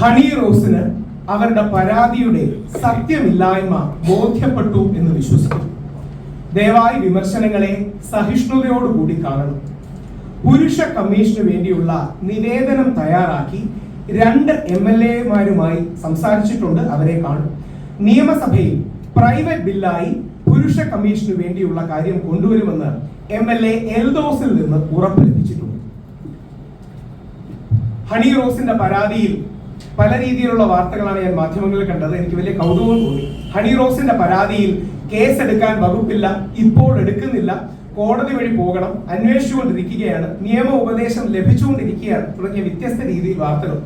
Honey റോസിന് അവരുടെ പരാതിയുടെ സത്യമില്ലായ്മ ബോധ്യപ്പെട്ടു എന്ന് വിശ്വസിക്കുന്നു ദയവായി വിമർശനങ്ങളെ സഹിഷ്ണുതയോടുകൂടി കാണണം. പുരുഷ കമ്മീഷന് വേണ്ടിയുള്ള നിവേദനം തയ്യാറാക്കി രണ്ട് എം എൽ എമാരുമായി സംസാരിച്ചിട്ടുണ്ട് അവരെ കാണും. നിയമസഭയിൽ പ്രൈവറ്റ് ബില്ലായി പുരുഷ കമ്മീഷന് വേണ്ടിയുള്ള കാര്യം കൊണ്ടുവരുമെന്ന് എം എൽ എ എൽദോസിൽ നിന്ന് ഉറപ്പ് ലഭിച്ചിട്ടുണ്ട്. ഹണി റോസിന്റെ പരാതിയിൽ പല രീതിയിലുള്ള വാർത്തകളാണ് ഞാൻ മാധ്യമങ്ങളിൽ കണ്ടത്. എനിക്ക് വലിയ കൗതുകം തോന്നി. ഹണി റോസിന്റെ പരാതിയിൽ കേസ് എടുക്കാൻ വകുപ്പില്ല ഇപ്പോൾ എടുക്കുന്നില്ല. കോടതി വഴി പോകണം അന്വേഷിച്ചുകൊണ്ടിരിക്കുകയാണ് നിയമ ഉപദേശം ലഭിച്ചുകൊണ്ടിരിക്കുകയാണ് തുടങ്ങിയ വ്യത്യസ്ത രീതിയിൽ വാർത്തകൾ.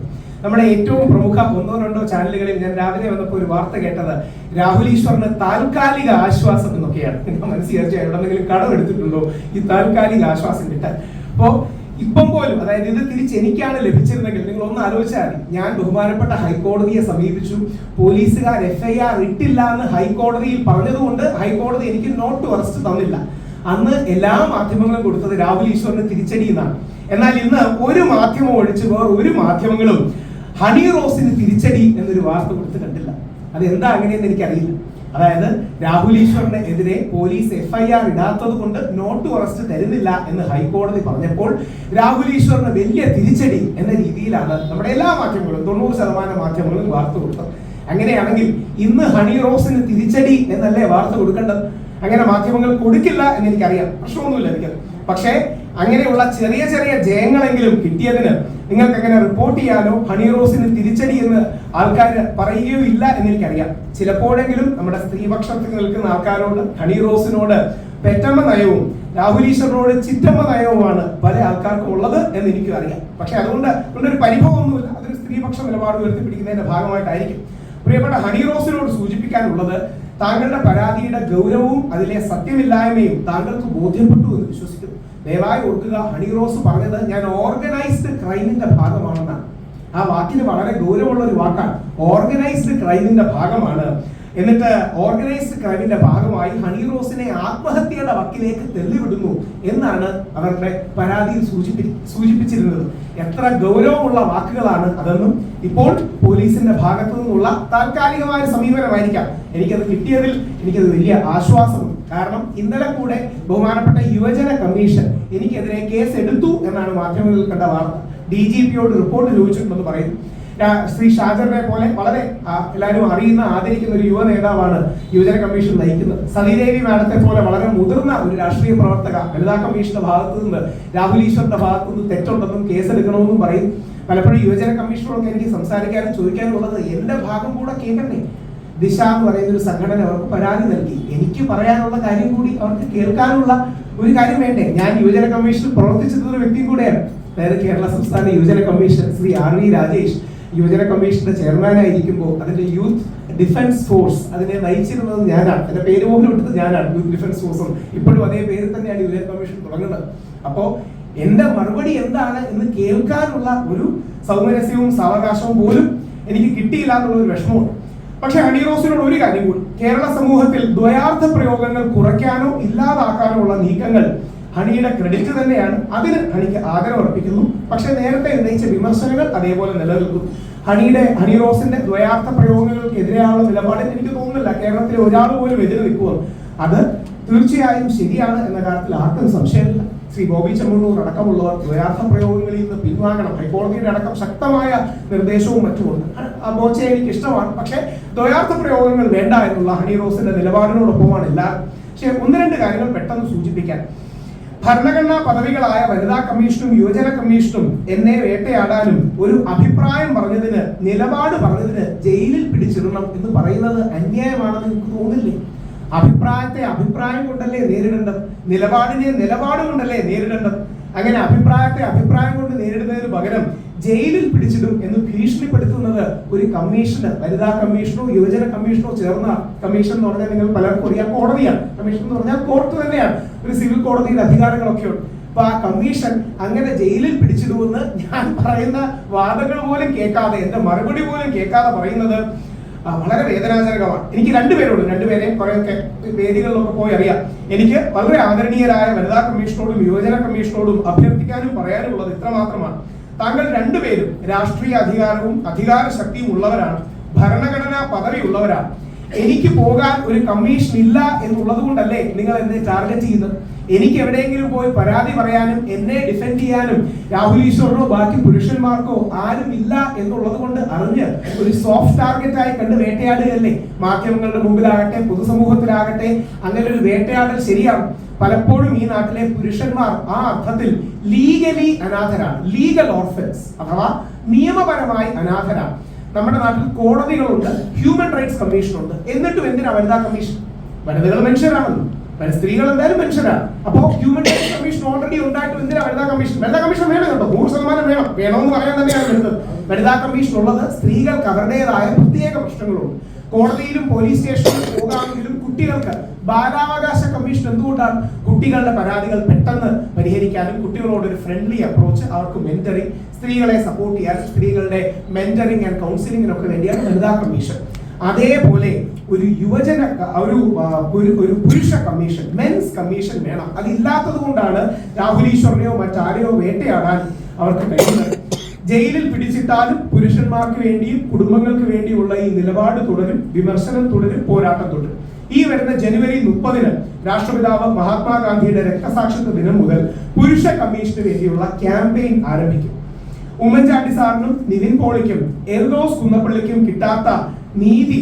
നമ്മുടെ ഏറ്റവും പ്രമുഖ ഒന്നോ രണ്ടോ ചാനലുകളിൽ ഞാൻ രാവിലെ വന്നപ്പോൾ ഒരു വാർത്ത കേട്ടത് രാഹുൽ ഈശ്വറിന് താൽക്കാലിക ആശ്വാസം എന്നൊക്കെയാണ്. നിങ്ങൾ എവിടെന്തെങ്കിലും കടം എടുത്തിട്ടുണ്ടോ ഈ താൽക്കാലിക ആശ്വാസം കിട്ടാൻ. അപ്പോ ഇപ്പം പോലും അതായത് ഇത് തിരിച്ച് എനിക്കാണ് ലഭിച്ചിരുന്നെങ്കിൽ നിങ്ങൾ ഒന്ന് ആലോചിച്ചാൽ. ഞാൻ ബഹുമാനപ്പെട്ട ഹൈക്കോടതിയെ സമീപിച്ചു. പോലീസുകാർ എഫ് ഐ ആർ ഇട്ടില്ല എന്ന് ഹൈക്കോടതിയിൽ പറഞ്ഞതുകൊണ്ട് ഹൈക്കോടതി എനിക്ക് നോട്ട് അറസ്റ്റ് തന്നില്ല. അന്ന് എല്ലാ മാധ്യമങ്ങളും കൊടുത്തത് രാഹുൽ ഈശ്വറിന് തിരിച്ചടി എന്നാണ്. എന്നാൽ ഇന്ന് ഒരു മാധ്യമം ഒഴിച്ച് വേറെ ഒരു മാധ്യമങ്ങളും ഹണി റോസിന് തിരിച്ചടി എന്നൊരു വാർത്ത കൊടുത്ത് കണ്ടില്ല. അത് എന്താ അങ്ങനെയെന്ന് എനിക്കറിയില്ല. അതായത് രാഹുൽ ഈശ്വറിന് എതിരെ പോലീസ് എഫ്ഐആർ ഇടാത്തത് കൊണ്ട് നോട്ട് അറസ്റ്റ് തരുന്നില്ല എന്ന് ഹൈക്കോടതി പറഞ്ഞപ്പോൾ രാഹുൽ ഈശ്വറിന് വലിയ തിരിച്ചടി എന്ന രീതിയിലാണ് നമ്മുടെ എല്ലാ മാധ്യമങ്ങളും തൊണ്ണൂറ് ശതമാനം മാധ്യമങ്ങളും വാർത്ത കൊടുത്തത്. അങ്ങനെയാണെങ്കിൽ ഇന്ന് ഹണി റോസിന് തിരിച്ചടി എന്നല്ലേ വാർത്ത കൊടുക്കേണ്ടത്? അങ്ങനെ മാധ്യമങ്ങൾ കൊടുക്കില്ല എന്ന് എനിക്കറിയാം. പ്രശ്നമൊന്നുമില്ല എനിക്ക്. പക്ഷേ അങ്ങനെയുള്ള ചെറിയ ചെറിയ ജയങ്ങളെങ്കിലും കിട്ടിയതിന് നിങ്ങൾക്ക് അങ്ങനെ റിപ്പോർട്ട് ചെയ്യാനോ ഹണി റോസിന് തിരിച്ചടി എന്ന് ആൾക്കാർ പറയുകയോ ഇല്ല എന്ന് എനിക്കറിയാം ചിലപ്പോഴെങ്കിലും നമ്മുടെ സ്ത്രീപക്ഷത്തിൽ നിൽക്കുന്ന ആൾക്കാരോട് ഹണി റോസിനോട് പെറ്റമ്മ നയവും രാഹുൽ ഈശ്വറിനോട് ചിറ്റമ്മ നയവുമാണ് പല ആൾക്കാർക്കും ഉള്ളത് എന്ന് എനിക്കും അറിയാം പക്ഷെ അതുകൊണ്ട് ഒരു പരിഭവമൊന്നുമില്ല. അതൊരു സ്ത്രീപക്ഷ നിലപാട് ഉയർത്തിപ്പിടിക്കുന്നതിന്റെ ഭാഗമായിട്ടായിരിക്കും. പ്രിയപ്പെട്ട ഹണി റോസിനോട് സൂചിപ്പിക്കാനുള്ളത് താങ്കളുടെ പരാതിയുടെ ഗൗരവവും അതിലെ സത്യമില്ലായ്മയും താങ്കൾക്ക് ബോധ്യപ്പെട്ടു എന്ന് വിശ്വസിക്കുന്നു. ദയവായി ഓർക്കുക ഹണി റോസ് പറഞ്ഞത് ഞാൻ ഓർഗനൈസ്ഡ് ക്രൈമിന്റെ ഭാഗമാണെന്നാണ്. ആ വാക്കിന് വളരെ ഗൗരവമുള്ള ഒരു വാക്കാണ്. ഓർഗനൈസ്ഡ് ക്രൈമിന്റെ ഭാഗമാണ്. എന്നിട്ട് ഓർഗനൈസ്ഡ് ക്രൈമിന്റെ ഭാഗമായി ഹണി റോസിനെ ആത്മഹത്യയുടെ വക്കിലേക്ക് തെല്ലിവിടുന്നു എന്നാണ് അവരുടെ പരാതിയിൽ സൂചിപ്പി സൂചിപ്പിച്ചിരുന്നത്. എത്ര ഗൗരവമുള്ള വാക്കുകളാണ് അതെന്നും ഇപ്പോൾ പോലീസിന്റെ ഭാഗത്തു നിന്നുള്ള താൽക്കാലികമായ സമീപനമായിരിക്കാം. എനിക്കത് കിട്ടിയതിൽ എനിക്കത് വലിയ ആശ്വാസമുണ്ട് കാരണം ഇന്നലെ കൂടെ ബഹുമാനപ്പെട്ട യുവജന കമ്മീഷൻ എനിക്കെതിരെ കേസ് എടുത്തു എന്നാണ് മാധ്യമങ്ങളിൽ കണ്ട വാർത്ത. ഡി ജി പിയോട് റിപ്പോർട്ട് ചോദിച്ചിട്ടുണ്ടെന്ന് പറയുന്നു. ശ്രീ ഷാജറിനെ പോലെ വളരെ എല്ലാവരും അറിയുന്ന ആദരിക്കുന്ന ഒരു യുവ നേതാവാണ് യുവജന കമ്മീഷൻ നയിക്കുന്നത്. സതീദേവി മാഡത്തെ പോലെ വളരെ മുതിർന്ന ഒരു രാഷ്ട്രീയ പ്രവർത്തക വനിതാ കമ്മീഷന്റെ ഭാഗത്തു നിന്ന് രാഹുൽ ഈശ്വറിന്റെ ഭാഗത്തു നിന്ന് തെറ്റുണ്ടെന്നും കേസെടുക്കണമെന്നും പറയും പലപ്പോഴും യുവജന കമ്മീഷനോടൊക്കെ എനിക്ക് സംസാരിക്കാനും ചോദിക്കാനും ഉള്ളത് എന്റെ ഭാഗം കൂടെ കേൾക്കണ്ടേ? ദിശ എന്ന് പറയുന്ന ഒരു സംഘടന അവർക്ക് പരാതി നൽകി. എനിക്ക് പറയാനുള്ള കാര്യം കൂടി അവർക്ക് കേൾക്കാനുള്ള ഒരു കാര്യം വേണ്ടേ? ഞാൻ യുവജന കമ്മീഷനിൽ പ്രവർത്തിച്ചിരുന്ന ഒരു വ്യക്തി കൂടെയാണ്. അതായത് കേരള സംസ്ഥാന യുവജന commission Shri R V Rajesh. യുവജന കമ്മീഷന്റെ ചെയർമാനായിരിക്കുമ്പോൾ അതിന്റെ യൂത്ത് ഡിഫൻസ് ഫോഴ്സ് അതിനെ നയിച്ചിരുന്നത് ഞാനാണ്. അതിന്റെ പേര് പോലും ഇട്ടത് ഞാനാണ്. യൂത്ത് ഡിഫൻസ് ഫോഴ്സും ഇപ്പോഴും അതേ പേര് തന്നെയാണ് യുവജന കമ്മീഷൻ തുടങ്ങുന്നത്. അപ്പോ എന്റെ മറുപടി എന്താണ് എന്ന് കേൾക്കാനുള്ള ഒരു സൗമനസ്യവും സാവകാശവും പോലും എനിക്ക് കിട്ടിയില്ല എന്നുള്ള ഒരു വിഷമമുണ്ട്. പക്ഷെ അണിറോസിനോട് ഒരു കാര്യം കൂടി. കേരള സമൂഹത്തിൽ ദ്വയാർത്ഥ പ്രയോഗങ്ങൾ കുറയ്ക്കാനോ ഇല്ലാതാക്കാനോ ഉള്ള നീക്കങ്ങൾ ഹണിയുടെ ക്രെഡിറ്റ് തന്നെയാണ്. അതിന് ഹണിക്ക് ആദരവ് അർപ്പിക്കുന്നു. പക്ഷെ നേരത്തെ ഉന്നയിച്ച വിമർശനങ്ങൾ അതേപോലെ നിലനിൽക്കും. ഹണിയുടെ ഹണി റോസിന്റെ ദ്വയാർത്ഥ പ്രയോഗങ്ങൾക്കെതിരെയുള്ള നിലപാടിൽ എനിക്ക് തോന്നുന്നില്ല. കേരളത്തിലെ ഒരാൾ പോലും എതിര് നിൽക്കുക അത് തീർച്ചയായും ശരിയാണ് എന്ന കാര്യത്തിൽ ആർക്കും സംശയമില്ല. ശ്രീ ബോബി ചെമ്മണ്ണൂർ അടക്കമുള്ളവർ ദ്വയാർത്ഥ പ്രയോഗങ്ങളിൽ നിന്ന് പിൻവാങ്ങണം. ഹൈക്കോടതിയുടെ അടക്കം ശക്തമായ നിർദ്ദേശവും മറ്റുമുണ്ട്. ആ ബോച്ചെ എനിക്ക് ഇഷ്ടമാണ് പക്ഷേ ദ്വയാർത്ഥ പ്രയോഗങ്ങൾ വേണ്ട എന്നുള്ള ഹണി റോസിന്റെ നിലപാടിനോടൊപ്പമാണ് എല്ലാവരും പക്ഷേ ഒന്ന് രണ്ട് കാര്യങ്ങൾ പെട്ടെന്ന് സൂചിപ്പിക്കാൻ. ഭരണഘടനാ പദവികളായ വനിതാ കമ്മീഷനും യുവജന കമ്മീഷനും എന്നെ വേട്ടയാടാനും ഒരു അഭിപ്രായം പറഞ്ഞതിന് നിലപാട് പറഞ്ഞതിന് ജയിലിൽ പിടിച്ചിടണം എന്ന് പറയുന്നത് അന്യായമാണെന്ന് എനിക്ക് തോന്നില്ലേ അഭിപ്രായത്തെ അഭിപ്രായം കൊണ്ടല്ലേ നേരിടേണ്ടത്? നിലപാടിനെ നിലപാട് കൊണ്ടല്ലേ നേരിടേണ്ടത്? അങ്ങനെ അഭിപ്രായത്തെ അഭിപ്രായം കൊണ്ട് നേരിടുന്നതിന് പകരം ജയിലിൽ പിടിച്ചിടും എന്ന് ഭീഷണിപ്പെടുത്തുന്നത് ഒരു കമ്മീഷന് വനിതാ കമ്മീഷനോ യുവജന കമ്മീഷനോ ചേർന്ന കമ്മീഷൻ എന്ന് പറഞ്ഞാൽ നിങ്ങൾ പലർക്കും അറിയാം കോടതിയാണ്. കമ്മീഷൻ എന്ന് പറഞ്ഞാൽ കോർട്ട് തന്നെയാണ്. ഒരു സിവിൽ കോടതിയുടെ അധികാരങ്ങളൊക്കെ ഉണ്ട് അപ്പൊ ആ കമ്മീഷൻ അങ്ങനെ ജയിലിൽ പിടിച്ചിടുമെന്ന് ഞാൻ പറയുന്ന വാദങ്ങൾ പോലും കേൾക്കാതെ എന്റെ മറുപടി പോലും കേൾക്കാതെ പറയുന്നത് വളരെ വേദനാജനകമാണ്. എനിക്ക് രണ്ടുപേരോടും രണ്ടുപേരെയും കുറെയൊക്കെ വേദികളിലൊക്കെ പോയി അറിയാം. എനിക്ക് വളരെ ആദരണീയരായ വനിതാ കമ്മീഷനോടും യുവജന കമ്മീഷനോടും അഭ്യർത്ഥിക്കാനും പറയാനും ഉള്ളത് ഇത്ര മാത്രമാണ്. താങ്കൾ രണ്ടുപേരും രാഷ്ട്രീയ അധികാരവും അധികാര ശക്തിയും ഉള്ളവരാണ്. ഭരണഘടനാ പദവിയുള്ളവരാണ് എനിക്ക് പോകാൻ ഒരു കമ്മീഷൻ ഇല്ല എന്നുള്ളത് കൊണ്ടല്ലേ നിങ്ങൾ എന്നെ ടാർഗറ്റ് ചെയ്യുന്നത്? എനിക്ക് എവിടെയെങ്കിലും പോയി പരാതി പറയാനും എന്നെ ഡിഫെൻഡ് ചെയ്യാനും രാഹുൽ ഈശ്വറിനോ ബാക്കി പുരുഷന്മാർക്കോ ആരും ഇല്ല എന്നുള്ളത് കൊണ്ട് അറിഞ്ഞ് ഒരു സോഫ്റ്റ് ടാർഗറ്റ് ആയി കണ്ട് വേട്ടയാടുകയല്ലേ? മാധ്യമങ്ങളുടെ മുമ്പിലാകട്ടെ പൊതുസമൂഹത്തിലാകട്ടെ അങ്ങനെ ഒരു വേട്ടയാടൽ ശരിയാണ് പലപ്പോഴും ഈ നാട്ടിലെ പുരുഷന്മാർ ആ അർത്ഥത്തിൽ ലീഗലി അനാഥരാണ്. ലീഗൽ ഓർഫൻസ് അഥവാ നിയമപരമായി അനാഥരാണ്. നമ്മുടെ നാട്ടിൽ കോടതികളുണ്ട് ഹ്യൂമൻ റൈറ്റ്സ് കമ്മീഷൻ ഉണ്ട്. എന്നിട്ടും എന്തിനാ വനിതാ കമ്മീഷൻ വനിതകൾ മനുഷ്യരാണല്ലോ. സ്ത്രീകൾ എന്തായാലും മനുഷ്യരാണ്. അപ്പോ ഹ്യൂമൻ റൈറ്റ്സ് കമ്മീഷൻ ഓൾറെഡി ഉണ്ടായിട്ട് എന്തിനാ വനിതാ കമ്മീഷൻ വനിതാ കമ്മീഷൻ വേണം കേട്ടോ. നൂറ് ശതമാനം വേണം. വേണമെന്ന് പറയാൻ തന്നെയാണ് വരുന്നത്. വനിതാ കമ്മീഷൻ ഉള്ളത് സ്ത്രീകൾക്ക് അവരുടേതായ പ്രത്യേക പ്രശ്നങ്ങളുണ്ട്. കോടതിയിലും പോലീസ് സ്റ്റേഷനിലും പോകാമെങ്കിലും കുട്ടികൾക്ക് ബാലാവകാശ കമ്മീഷൻ എന്തുകൊണ്ടാണ്? കുട്ടികളുടെ പരാതികൾ പെട്ടെന്ന് പരിഹരിക്കാനും കുട്ടികളോട് ഒരു ഫ്രണ്ട്ലി അപ്രോച്ച് അവർക്ക് മെന്ററിങ് സ്ത്രീകളെ സപ്പോർട്ട് ചെയ്യാൻ സ്ത്രീകളുടെ മെന്ററിങ് ആൻഡ് കൗൺസിലിങ്ങിനൊക്കെ വേണ്ടിയാണ് വനിതാ കമ്മീഷൻ അതേപോലെ ഒരു യുവജന ഒരു ഒരു- പുരുഷ കമ്മീഷൻ മെൻസ് കമ്മീഷൻ വേണം. അതില്ലാത്തത് കൊണ്ടാണ് രാഹുൽ ഈശ്വറിനെയോ മറ്റാരെയോ വേട്ടയാടാൻ അവർക്ക് കഴിയുന്നത്. ജയിലിൽ പിടിച്ചിട്ടാലും പുരുഷന്മാർക്ക് വേണ്ടിയും കുടുംബങ്ങൾക്ക് വേണ്ടിയുള്ള ഈ നിലപാട് തുടരും വിമർശനം തുടരും പോരാട്ടം തുടരും. ഈ വരുന്ന ജനുവരി മുപ്പതിന് രാഷ്ട്രപിതാവ് മഹാത്മാഗാന്ധിയുടെ രക്തസാക്ഷിത്വ ദിനം മുതൽ പുരുഷ കമ്മീഷന് വേണ്ടിയുള്ള ക്യാമ്പയിൻ ആരംഭിക്കും. ഉമ്മൻചാണ്ടി സാറിനും നിതിൻ പോളിക്കും എൽദോസ് കുന്നപ്പള്ളിക്കും കിട്ടാത്ത നീതി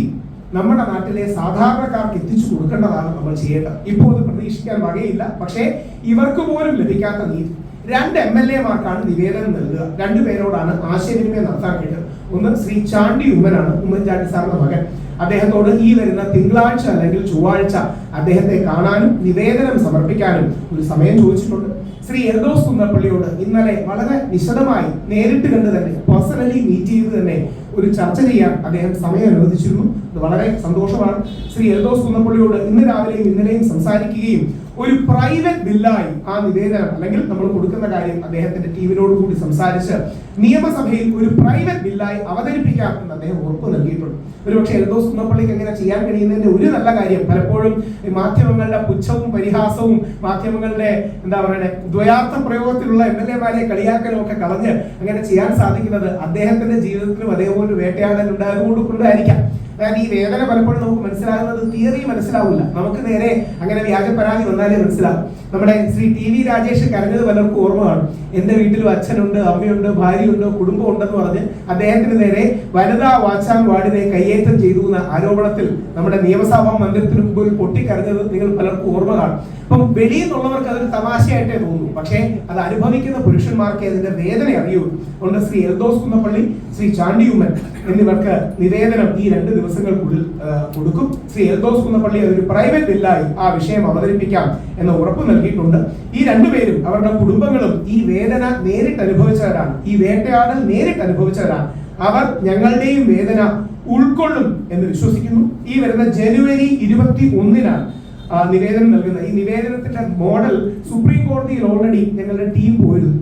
നമ്മുടെ നാട്ടിലെ സാധാരണക്കാർക്ക് എത്തിച്ചു കൊടുക്കേണ്ടതാണ് നമ്മൾ ചെയ്യേണ്ടത്. ഇപ്പോൾ അത് പ്രതീക്ഷിക്കാൻ വകയില്ല. പക്ഷേ ഇവർക്ക് പോലും ലഭിക്കാത്ത നീതി. രണ്ട് എം എൽ എമാർക്കാണ് നിവേദനം നൽകുക. രണ്ടു പേരോടാണ് ആശയവിനിമയം നടത്താൻ വേണ്ടത് ഒന്ന് ശ്രീ ചാണ്ടി ഉമ്മനാണ് ഉമ്മൻചാണ്ടി സാറിന്റെ മകൻ. അദ്ദേഹത്തോട് ഈ വരുന്ന തിങ്കളാഴ്ച അല്ലെങ്കിൽ ചൊവ്വാഴ്ച അദ്ദേഹത്തെ കാണാനും നിവേദനം സമർപ്പിക്കാനും ഒരു സമയം ചോദിച്ചിട്ടുണ്ട്. ശ്രീ എൽദോസ് കുന്നപ്പള്ളിയോട് ഇന്നലെ വളരെ വിശദമായി നേരിട്ട് കണ്ട് തന്നെ പേഴ്സണലി മീറ്റ് ചെയ്ത് തന്നെ ഒരു ചർച്ച ചെയ്യാൻ അദ്ദേഹം സമയം അനുവദിച്ചിരുന്നു. വളരെ സന്തോഷമാണ്. ശ്രീ എൽദോസ് കുന്നപ്പള്ളിയോട് ഇന്ന് രാവിലെയും ഇന്നലെയും സംസാരിക്കുകയും ഒരു പ്രൈവറ്റ് ബില്ലായി ആ നിവേദനം അല്ലെങ്കിൽ നമ്മൾ കൊടുക്കുന്ന കാര്യം അദ്ദേഹത്തിന്റെ ടീമിനോട് കൂടി സംസാരിച്ച് നിയമസഭയിൽ ഒരു പ്രൈവറ്റ് ബില്ലായി അവതരിപ്പിക്കാം എന്ന് അദ്ദേഹം ഉറപ്പ് നൽകിയിട്ടുണ്ട്. ഒരുപക്ഷെ എൽദോസ് കുന്നപ്പള്ളിക്ക് എങ്ങനെ ചെയ്യാൻ കഴിയുന്നതിന്റെ ഒരു നല്ല കാര്യം പലപ്പോഴും മാധ്യമങ്ങളുടെ പുച്ഛവും പരിഹാസവും മാധ്യമങ്ങളുടെ എന്താ പറയുക ദ്വയാർത്ഥ പ്രയോഗത്തിലുള്ള എം എൽ എമാരെ കളിയാക്കലും ഒക്കെ കളഞ്ഞ് അങ്ങനെ ചെയ്യാൻ സാധിക്കുന്നത് അദ്ദേഹത്തിന്റെ ജീവിതത്തിലും അതേപോലെ വേട്ടയാടൽ ഉണ്ടായതുകൊണ്ട് കൊണ്ടായിരിക്കാം. അതായത് ഈ വേദന പലപ്പോഴും നമുക്ക് മനസ്സിലാകുന്നത് തിയറി മനസ്സിലാവില്ല. നമുക്ക് നേരെ അങ്ങനെ വ്യാജ പരാതി വന്നാലേ മനസ്സിലാവും നമ്മുടെ ശ്രീ ടി വി രാജേഷ് കരഞ്ഞത് പലർക്കും ഓർമ്മ കാണും എന്റെ വീട്ടിലും അച്ഛനുണ്ട് അമ്മയുണ്ട് ഭാര്യയുണ്ട് കുടുംബം ഉണ്ടെന്ന് പറഞ്ഞ് അദ്ദേഹത്തിന് നേരെ വനിതാ വാച്ചാൻ വാർഡിനെ കയ്യേറ്റം ചെയ്തു എന്ന ആരോപണത്തിൽ നമ്മുടെ നിയമസഭാ മന്ദിരത്തിന് മുമ്പിൽ പൊട്ടിക്കരഞ്ഞത് നിങ്ങൾ പലർക്കും ഓർമ്മ കാണും അപ്പം വെളിയിൽ നിന്നുള്ളവർക്ക് അതൊരു തമാശയായിട്ടേ തോന്നുന്നു പക്ഷേ അത് അനുഭവിക്കുന്ന പുരുഷന്മാർക്ക് അതിന്റെ വേദന അറിയൂ അതുകൊണ്ട് ശ്രീ എൽദോസ് കുന്നപ്പള്ളി ശ്രീ ചാണ്ടിയുമ്മൻ എന്നിവർക്ക് നിവേദനം ഈ രണ്ട് ദിവസങ്ങൾക്കുള്ളിൽ കൊടുക്കും. ശ്രീ എൽദോസ് കുന്നപ്പള്ളി അതൊരു പ്രൈവറ്റ് ബില്ലായി ആ വിഷയം അവതരിപ്പിക്കാം എന്ന ഉറപ്പ് നൽകിയിട്ടുണ്ട്. ഈ രണ്ടുപേരും അവരുടെ കുടുംബങ്ങളും ഈ വേദന നേരിട്ട് അനുഭവിച്ചവരാണ്. ഈ വേട്ടയാടൽ നേരിട്ട് അനുഭവിച്ചവരാണ്. അവർ ഞങ്ങളുടെയും വേദന ഉൾക്കൊള്ളും എന്ന് വിശ്വസിക്കുന്നു. ഈ വരുന്ന ജനുവരി ഇരുപത്തി ഒന്നിനാണ് നിവേദനം നൽകുന്നത്. ഈ നിവേദനത്തിന്റെ മോഡൽ സുപ്രീം കോടതിയിൽ ഓൾറെഡി ഞങ്ങളുടെ ടീം പോയിരുന്നു.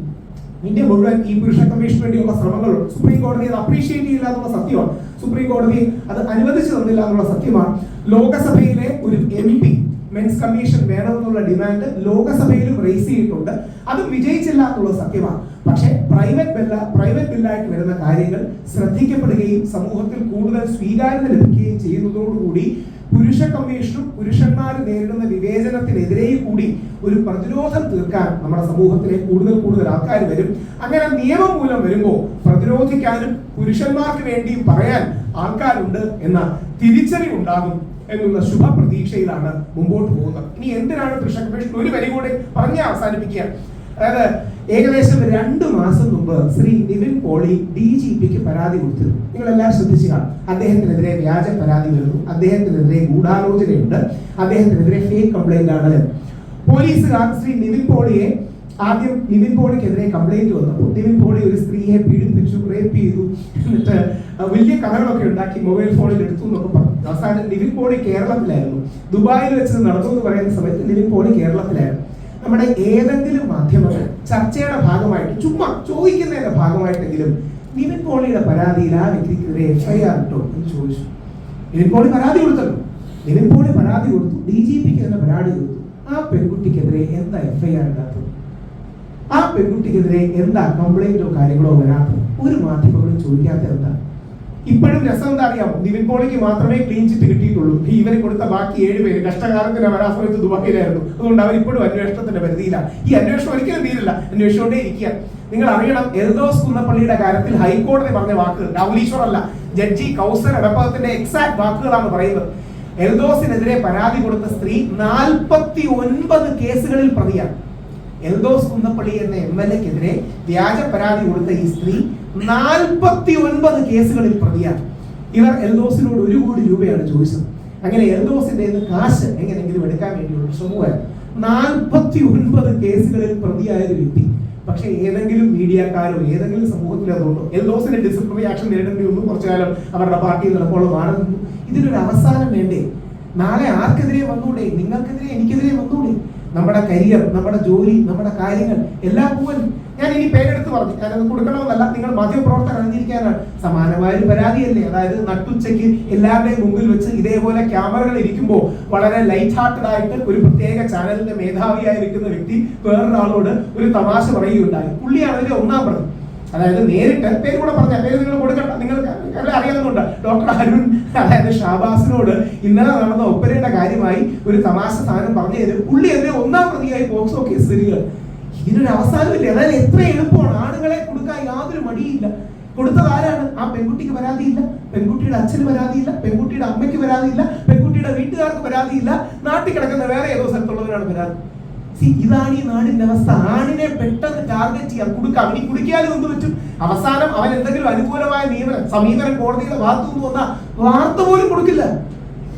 ഇന്ത്യ മുഴുവൻ ഈ പുരുഷ കമ്മീഷന് വേണ്ടിയുള്ള ശ്രമങ്ങളുണ്ട് സുപ്രീം കോടതി അത് അപ്രീഷിയേറ്റ് ചെയ്യില്ല എന്നുള്ള സത്യമാണ്. സുപ്രീം കോടതി അത് അനുവദിച്ചു തന്നില്ല എന്നുള്ള സത്യമാണ്. ലോകസഭയിലെ ഒരു എം പി മെൻസ് കമ്മീഷൻ വേണമെന്നുള്ള ഡിമാൻഡ് ലോകസഭയിലും റേസ് ചെയ്തിട്ടുണ്ട്. അത് വിജയിച്ചില്ല എന്നുള്ള സത്യമാണ്. പക്ഷേ പ്രൈവറ്റ് ബില്ല പ്രൈവറ്റ് ബില്ലായിട്ട് വരുന്ന കാര്യങ്ങൾ ശ്രദ്ധിക്കപ്പെടുകയും സമൂഹത്തിൽ കൂടുതൽ സ്വീകാര്യത ലഭിക്കുകയും ചെയ്യുന്നതോടുകൂടി പുരുഷ കമ്മീഷനും പുരുഷന്മാർ നേരിടുന്ന വിവേചനത്തിനെതിരെയും കൂടി ഒരു പ്രതിരോധം തീർക്കാൻ നമ്മുടെ സമൂഹത്തിലെ കൂടുതൽ കൂടുതൽ ആൾക്കാർ വരും. അങ്ങനെ നിയമം മൂലം വരുമ്പോൾ പ്രതിരോധിക്കാനും പുരുഷന്മാർക്ക് വേണ്ടിയും പറയാൻ ആൾക്കാരുണ്ട് എന്ന തിരിച്ചറിവുണ്ടാകും. എന്നുള്ള ശുഭപ്രതീക്ഷയിലാണ് മുമ്പോട്ട് പോകുന്നത്. ഇനി എന്തിനാണ് കമ്മീഷൻ ഒരു വരി കൂടെ പറഞ്ഞ് അവസാനിപ്പിക്കുക? അതായത് ഏകദേശം രണ്ട് മാസം മുമ്പ് ശ്രീ നിവിൻ പോളി ഡി ജി പിക്ക് പരാതി കൊടുത്തിരുന്നു. നിങ്ങൾ എല്ലാവരും ശ്രദ്ധിച്ചു കാണും. അദ്ദേഹത്തിനെതിരെ വ്യാജ പരാതി വരുന്നു. അദ്ദേഹത്തിനെതിരെ ഗൂഢാലോചനയുണ്ട്. അദ്ദേഹത്തിനെതിരെ ഫേക്ക് കംപ്ലൈന്റ് ആണ്. പോലീസുകാർ ശ്രീ നിവിൻ പോളിയെ ആദ്യം നിവിൻ പോളിക്കെതിരെ കംപ്ലൈന്റ് വന്നപ്പോൾ നിവിൻ പോളി ഒരു സ്ത്രീയെ പീഡിപ്പിച്ചു റേപ്പ് ചെയ്തു. എന്നിട്ട് വലിയ കഥകളൊക്കെ ഉണ്ടാക്കി മൊബൈൽ ഫോണിൽ എടുത്തു എന്നൊക്കെ പറഞ്ഞു. അവസാനം നിവിൻ പോളി കേരളത്തിലായിരുന്നു. ദുബായിൽ വെച്ച് നടന്നു എന്ന് പറയുന്ന സമയത്ത് നിവിൻ പോളി കേരളത്തിലായിരുന്നു. നമ്മുടെ ഏതെങ്കിലും മാധ്യമങ്ങൾ ചർച്ചയുടെ ഭാഗമായിട്ട് ചുമ്മാ ചോദിക്കുന്നതിന്റെ ഭാഗമായിട്ടെങ്കിലും നിവിൻ പോളിയുടെ പരാതിയിൽ ആ വ്യക്തിക്കെതിരെ എഫ്ഐആർ ഇട്ടോ എന്ന് ചോദിച്ചു. നിവിൻ പോളി പരാതി കൊടുത്തല്ലോ. നിവിൻ പോളി പരാതി കൊടുത്തു. ഡി ജി പിക്ക് തന്നെ പരാതി കൊടുത്തു. ആ പെൺകുട്ടിക്കെതിരെ എന്താ എഫ്ഐആർ ഇടാത്തത്? ആ പെൺകുട്ടിക്കെതിരെ എന്താ കംപ്ലൈന്റോ കാര്യങ്ങളോ വരാത്തത്? ഒരു മാധ്യമങ്ങളും ചോദിക്കാത്ത എന്താ? ഇപ്പോഴും രസം എന്താ അറിയാമോ? നിവിൻ പോളിക്ക് മാത്രമേ ക്ലീൻ ചിറ്റ് കിട്ടിയിട്ടുള്ളൂ. ഈ ഇവരെ കൊടുത്ത ബാക്കി ഏഴ് പേര്. കഷ്ടകാലത്തിന് അവർ ആ സമയത്ത് ദുബായിലായിരുന്നു. അതുകൊണ്ട് അവർ ഇപ്പോഴും അന്വേഷണത്തിന്റെ പരിധിയിലാണ്. ഈ അന്വേഷണം ഒരിക്കലും തീരില്ല. അന്വേഷിച്ചുകൊണ്ടേ ഇരിക്കുക. നിങ്ങൾ അറിയണം എൽദോസ് കുന്നപ്പള്ളിയുടെ കാര്യത്തിൽ ഹൈക്കോടതി പറഞ്ഞ വാക്കുകൾ. രാഹുൽ ഈശ്വർ അല്ല ജഡ്ജി കൗസർ എടപ്പകത്തിന്റെ എക്സാക്ട് വാക്കുകളാണ് പറയുന്നത്. എൽദോസിനെതിരെ പരാതി കൊടുത്ത സ്ത്രീ നാൽപ്പത്തി ഒൻപത് കേസുകളിൽ പ്രതിയാണ്. എൽദോസ് കുന്നപ്പള്ളി എന്ന എം എൽ എക്കെതിരെ വ്യാജ പരാതി കൊടുത്ത ഈ സ്ത്രീ നാൽപ്പത്തി ഒൻപത് കേസുകളിൽ പ്രതിയാണ്. ഇവർ എൽദോസിനോട് ഒരു കോടി രൂപയാണ് ചോദിച്ചത്. അങ്ങനെ എൽദോസിന്റെ കാശ് എങ്ങനെങ്കിലും എടുക്കാൻ വേണ്ടിയുള്ള ശ്രമമായിരുന്നു നാൽപ്പത്തി ഒൻപത് കേസുകളിൽ പ്രതിയായ ഒരു വ്യക്തി. പക്ഷേ ഏതെങ്കിലും മീഡിയക്കാരോ ഏതെങ്കിലും സമൂഹത്തിലോ അതുകൊണ്ടോ എൽദോസിന്റെ ഡിസിപ്ലിനറി ആക്ഷൻ നേരിടേണ്ടി വന്നു. കുറച്ചു കാലം അവരുടെ പാർട്ടിയിൽ നിന്നു ഇതിനൊരു അവസാനം വേണ്ടേ? നാളെ ആർക്കെതിരെ വന്നൂടെ? നിങ്ങൾക്കെതിരെ എനിക്കെതിരെ വന്നൂടെ? നമ്മുടെ കരിയർ നമ്മുടെ ജോലി നമ്മുടെ കാര്യങ്ങൾ എല്ലാം പോവൻ ഞാൻ ഇനി പേരെടുത്ത് പറഞ്ഞു. ഞാനത് കൊടുക്കണമെന്നല്ല നിങ്ങൾ മാധ്യമപ്രവർത്തകർ അറിഞ്ഞിരിക്കാനാണ്. സമാനമായ ഒരു പരാതിയല്ലേ? അതായത് നട്ടുച്ചയ്ക്ക് എല്ലാവരുടെയും മുമ്പിൽ വെച്ച് ഇതേപോലെ ക്യാമറകൾ ഇരിക്കുമ്പോൾ വളരെ ലൈറ്റ് ഹാർട്ടഡ് ആയിട്ട് ഒരു പ്രത്യേക ചാനലിന്റെ മേധാവിയായിരിക്കുന്ന വ്യക്തി വേറൊരാളോട് ഒരു തമാശ പറയുകയുണ്ടായി. പുള്ളിയാണ് ഒന്നാം പ്രതി. അതായത് നേരിട്ട് പേര് കൂടെ പറഞ്ഞ പേര് നിങ്ങൾ കൊടുക്കണ്ട നിങ്ങൾക്ക് അറിയാവുന്നുണ്ട് ഡോക്ടർ അരുൺ അതായത് ഷാബാസിനോട് ഇന്നലെ നടന്ന ഒപ്പരയുടെ കാര്യമായി ഒരു തമാശ സാധനം പറഞ്ഞു തരും. പുള്ളി അതിനെ ഒന്നാം പ്രതിയായി പോക്സോ കേസ് വരിക ഇതിനൊരു അവസാനമില്ല. അതായത് എത്ര എളുപ്പമാണ് ആണുങ്ങളെ കൊടുക്കാൻ യാതൊരു മടിയില്ല കൊടുത്തത് ആരാണ്? ആ പെൺകുട്ടിക്ക് പരാതിയില്ല. പെൺകുട്ടിയുടെ അച്ഛന് പരാതിയില്ല. പെൺകുട്ടിയുടെ അമ്മയ്ക്ക് പരാതിയില്ല. പെൺകുട്ടിയുടെ വീട്ടുകാർക്ക് പരാതിയില്ല. നാട്ടിൽ കിടക്കുന്ന വേറെ ഏതോ സ്ഥലത്തുള്ളവരാണ് പരാതി. സി ഇതാണ് ഈ നാടിന്റെ അവസ്ഥ. ആണിനെ പെട്ടെന്ന് ടാർഗറ്റ് ചെയ്യാൻ കൊടുക്കാം. ഇനി കുടിക്കാനും എന്ത് പറ്റും? അവസാനം അവൻ എന്തെങ്കിലും അനുകൂലമായ നിയമനം സമീപനം കോടതിയുടെ ഭാഗത്തു വാർത്ത പോലും കൊടുക്കില്ല.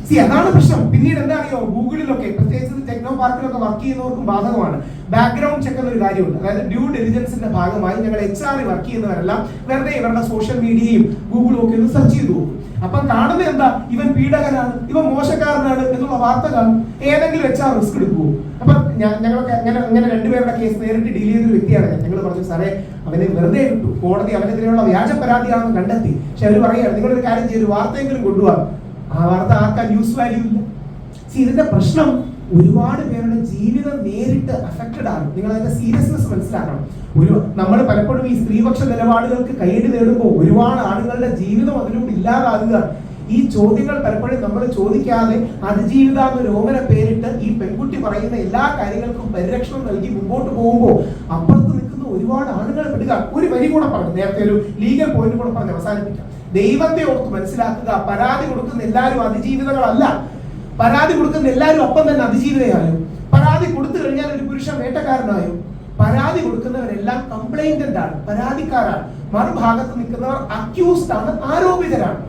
സി അതാണ് പ്രശ്നം. പിന്നീട് എന്താ അറിയോ ഗൂഗിളിലൊക്കെ പ്രത്യേകിച്ച് ടെക്നോ പാർക്കിലൊക്കെ വർക്ക് ചെയ്യുന്നവർക്കും ബാധകമാണ്. ബാക്ക്ഗ്രൗണ്ട് ചെക്ക് എന്നൊരു കാര്യമുണ്ട്. അതായത് ഡ്യൂ ഡെലിജൻസിന്റെ ഭാഗമായി ഞങ്ങൾ എച്ച് ആർ വർക്ക് ചെയ്യുന്നവരെല്ലാം വെറുതെ ഇവരുടെ സോഷ്യൽ മീഡിയയും ഗൂഗിളും ഒക്കെ ഒന്ന് സെർച്ച് ചെയ്തു പോകും അപ്പൊ കാണുന്നത് എന്താ? ഇവൻ പീഡകനാണ് ഇവൻ മോശക്കാരനാണ് എന്നുള്ള വാർത്ത കാണും. ഏതെങ്കിലും ആർ റിസ്ക് എടുക്കുമോ അപ്പൊ ഞങ്ങളൊക്കെ അങ്ങനെ അങ്ങനെ രണ്ടുപേരുടെ കേസ് നേരിട്ട് ഡീൽ ചെയ്തൊരു വ്യക്തിയാണ് ഞങ്ങൾ പറഞ്ഞു സാറേ അവനെ വെറുതെ കോടതി അവനെതിരെയുള്ള വ്യാജ പരാതിയാണെന്ന് കണ്ടെത്തി. പക്ഷെ അവർ പറയുകയാണ് നിങ്ങളൊരു കാര്യം ചെയ്തൊരു വാർത്തയെങ്കിലും കൊണ്ടുപോകാം ആ വാർത്ത ആർക്കാ ന്യൂസ് വാല്യൂ ഇല്ല. സി ഇതിന്റെ പ്രശ്നം ഒരുപാട് പേരുടെ ജീവിതം നേരിട്ട് അഫക്റ്റഡ് ആണ്. നിങ്ങൾ അതിന്റെ സീരിയസ്നെസ് മനസ്സിലാക്കണം. ഒരു നമ്മൾ പലപ്പോഴും ഈ സ്ത്രീപക്ഷ നിലപാടുകൾക്ക് കൈയടി നേടുമ്പോൾ ഒരുപാട് ആളുകളുടെ ജീവിതം അതിലൂടെ ഇല്ലാതാകുക. ഈ ചോദ്യങ്ങൾ പലപ്പോഴും നമ്മൾ ചോദിക്കാതെ അതിജീവിത രോമന പേരിട്ട് ഈ പെൺകുട്ടി പറയുന്ന എല്ലാ കാര്യങ്ങൾക്കും പരിരക്ഷണം നൽകി മുമ്പോട്ട് പോകുമ്പോൾ അപ്പുറത്ത് നിൽക്കുന്ന ഒരുപാട് ആളുകൾ പെടുക. ഒരു വരി കൂടെ പറഞ്ഞു. നേരത്തെ ഒരു ലീഗൽ പോയിന്റ് കൂടെ പറഞ്ഞ് അവസാനിപ്പിക്കാം. ദൈവത്തെ ഓർത്ത് മനസ്സിലാക്കുക. പരാതി കൊടുക്കുന്ന എല്ലാവരും അതിജീവിതകളല്ല. പരാതി കൊടുക്കുന്ന എല്ലാവരും ഒപ്പം തന്നെ അതിജീവിതയായോ. പരാതി കൊടുത്തു കഴിഞ്ഞാൽ ഒരു പുരുഷൻ വേട്ടക്കാരനായോ. പരാതി കൊടുക്കുന്നവരെല്ലാം കംപ്ലൈന്റ് ആണ് പരാതിക്കാരാണ്. മറുഭാഗത്ത് നിൽക്കുന്നവർ അക്യൂസ്ഡ് ആണ് ആരോപിതരാണ്.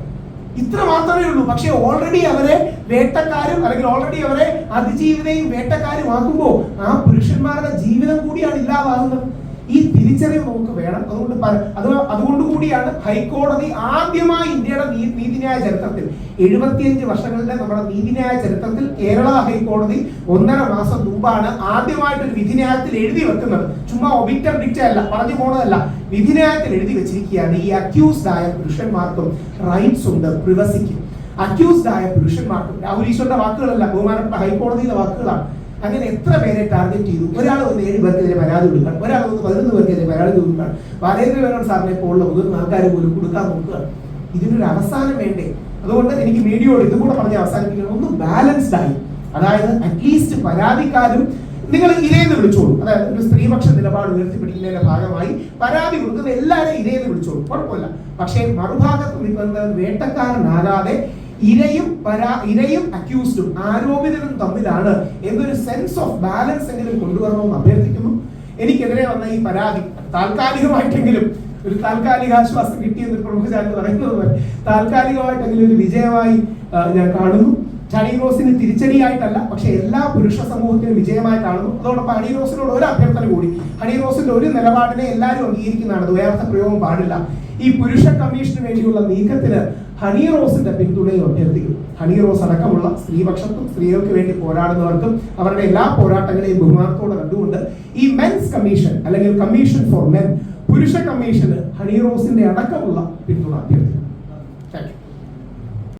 ഇത്ര മാത്രമേ ഉള്ളൂ. പക്ഷെ ഓൾറെഡി അവരെ വേട്ടക്കാരും അല്ലെങ്കിൽ ഓൾറെഡി അവരെ അതിജീവിതയും വേട്ടക്കാരും ആക്കുമ്പോൾ ആ പുരുഷന്മാരുടെ ജീവിതം കൂടിയാണ് ഇല്ലാതാകുന്നത്. ഈ തിരിച്ചറിവ് നമുക്ക് വേണം. അതുകൊണ്ട് അത് അതുകൊണ്ട് കൂടിയാണ് ഹൈക്കോടതി ആദ്യമായി ഇന്ത്യയുടെ നീതിന്യായ ചരിത്രത്തിൽ എഴുപത്തിയഞ്ച് വർഷങ്ങളിലെ നമ്മുടെ നീതിന്യായ ചരിത്രത്തിൽ കേരള ഹൈക്കോടതി ഒന്നര മാസം മുമ്പാണ് ആദ്യമായിട്ട് ഒരു വിധിന്യായത്തിൽ എഴുതി വെക്കുന്നത്. ചുമ്മാ ഒബിറ്റർ ഡിക്റ്റ അല്ല പറഞ്ഞു പോണതല്ല. വിധിന്യായത്തിൽ എഴുതി വെച്ചിരിക്കുകയാണ് ഈ അക്യൂസ്ഡ് ആയ പുരുഷന്മാർക്കും റൈറ്റ്സ് ഉണ്ട് പ്രിവസിക്കും അക്യൂസ്ഡ് ആയ പുരുഷന്മാർക്കും രാഹുൽ ഈശ്വറിന്റെ വാക്കുകളല്ല ബഹുമാനപ്പെട്ട ഹൈക്കോടതിയിലെ വാക്കുകളാണ്. അങ്ങനെ എത്ര പേരെ ടാർഗറ്റ് ചെയ്തു? ഒരാൾ വന്ന് ഏഴ് പേർക്കെതിരെ പരാതി കൊടുക്കാൻ ഒരാൾ വന്ന് പതിനൊന്ന് പേർക്കെതിരെ പരാതി കൊടുക്കാൻ. ബാലേന്ദ്ര മേനോൻ സാറിനെ പോലുള്ള മുതിർന്ന ആൾക്കാർ പോലും കൊടുക്കാൻ നോക്കുക ഇതിനൊരു അവസാനം വേണ്ടേ? അതുകൊണ്ട് എനിക്ക് മീഡിയയോട് ഇതും കൂടെ പറഞ്ഞ് അവസാനിപ്പിക്കണം. ഒന്ന് ബാലൻസ്ഡ് ആയി. അതായത് അറ്റ്ലീസ്റ്റ് പരാതിക്കാരും നിങ്ങൾ ഇതേന്ന് വിളിച്ചോളൂ. അതായത് ഒരു സ്ത്രീപക്ഷ നിലപാട് ഉയർത്തിപ്പിടിക്കുന്നതിന്റെ ഭാഗമായി പരാതി കൊടുക്കുന്ന എല്ലാവരെയും ഇതേന്ന് വിളിച്ചോളൂ. കുഴപ്പമില്ല. പക്ഷേ മറുഭാഗത്ത് നിൽക്കുന്നത് വേട്ടക്കാരനാകാതെ ഇരയും പരാ ഇരയും അക്യൂസ്ഡും ആരോപിതരും തമ്മിലാണ് എന്നൊരു സെൻസ് ഓഫ് ബാലൻസ് എങ്കിലും കൊണ്ടുവരണമെന്ന് അഭ്യർത്ഥിക്കുന്നു. എനിക്കെതിരെ വന്ന ഈ പരാതി താൽക്കാലികമായിട്ടെങ്കിലും ഒരു താൽക്കാലിക ആശ്വാസം കിട്ടിയെന്ന് പ്രമുഖ ചാനൽ പറയുന്നത് താൽക്കാലികമായിട്ടെങ്കിലും ഒരു വിജയമായി ഞാൻ കാണുന്നു. ചണി റോസിന് തിരിച്ചടിയായിട്ടല്ല പക്ഷെ എല്ലാ പുരുഷ സമൂഹത്തിനും വിജയമായി കാണുന്നു. അതോടൊപ്പം ഹണി റോസിനോട് ഒരു അഭ്യർത്ഥന കൂടി. ഹണി റോസിന്റെ ഒരു നിലപാടിനെ എല്ലാവരും അംഗീകരിക്കുന്നതാണ്. ദ്വയാർത്ഥ പ്രയോഗം പാടില്ല. ഈ പുരുഷ കമ്മീഷന് വേണ്ടിയുള്ള നീക്കത്തിന് ഹണി റോസിന്റെ പിന്തുണയും അഭ്യർത്ഥിക്കും ഹണി റോസ് അടക്കമുള്ള സ്ത്രീപക്ഷത്തും സ്ത്രീകൾക്ക് വേണ്ടി പോരാടുന്നവർക്കും അവരുടെ എല്ലാ പോരാട്ടങ്ങളെയും ബഹുമാനത്തോടെ കണ്ടുകൊണ്ട് ഈ മെൻസ് കമ്മീഷൻ അല്ലെങ്കിൽ കമ്മീഷൻ ഫോർ മെൻ പുരുഷ കമ്മീഷന് ഹണി റോസിന്റെ അടക്കമുള്ള പിന്തുണ അഭ്യർത്ഥിക്കും